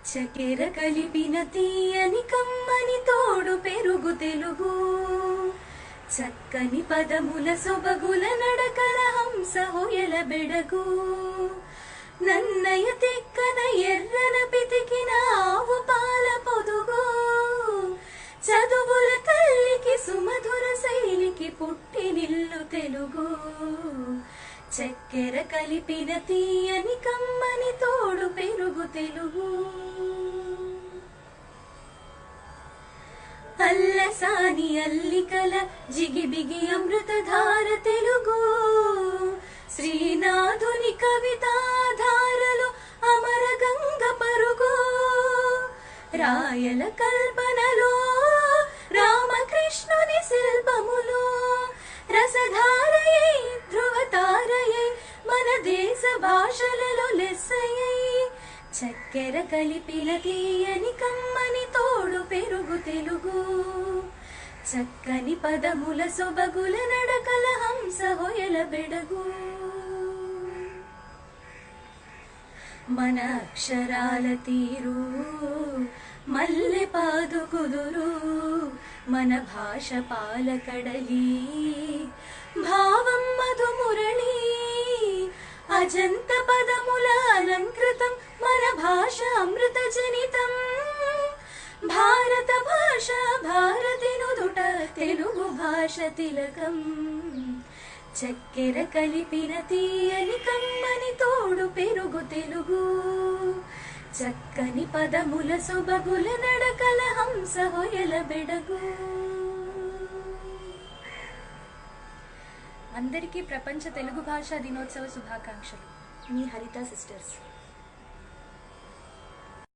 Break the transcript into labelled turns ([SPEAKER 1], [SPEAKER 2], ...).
[SPEAKER 1] చకెర కలిపిన తీయని కమ్మని తోడు పెరుగు తెలుగు. చక్కని పదముల సొబగుల నడకల హంస హొయల బెడగు. నన్నయ తిక్కన ఎర్రన పితికిన ఆవు పాల పొదుగు. చదువుల తల్లికి సుమధుర శైలికి పుట్టి నిల్లు తెలుగు. చక్కెర కలిపిన తీయని కమ్మని తోడు పెరుగు తెలుగు. అల్లసాని అల్లికల జిగిబిగి అమృతధార తెలుగు శ్రీనాథుని కవితాధారలు అమర గంగ పరుగు రాయల కల్పనలో రామకృష్ణుని శిల్పములో రసధారయై ధ్రువతారయై మన దేశ భాషలలో లెస్సయ్యై చక్కెర కలిపిల తీయని కమ్మని తోడు పెరుగు తెలుగు. చక్కని పదముల సొబగుల నడకల హంస హొయల బెడగు. మన అక్షరాల తీరు మల్లె పాదు కుదురు మన భాష పాలకడలి భావం అజంత పదముల అలంకృతం మన భాష అమృత జనితం భారత భాష భారతినుదుట తెలుగు భాష తిలకం. చక్కెర కలిపిన తీయని కమ్మని తోడు పెరుగు తెలుగు. చక్కని పదముల సొబగుల నడకల హంస హొయల బెడగు.
[SPEAKER 2] అందరికీ ప్రపంచ తెలుగు భాషా దినోత్సవ శుభాకాంక్షలు.
[SPEAKER 1] మీ హరిత సిస్టర్స్.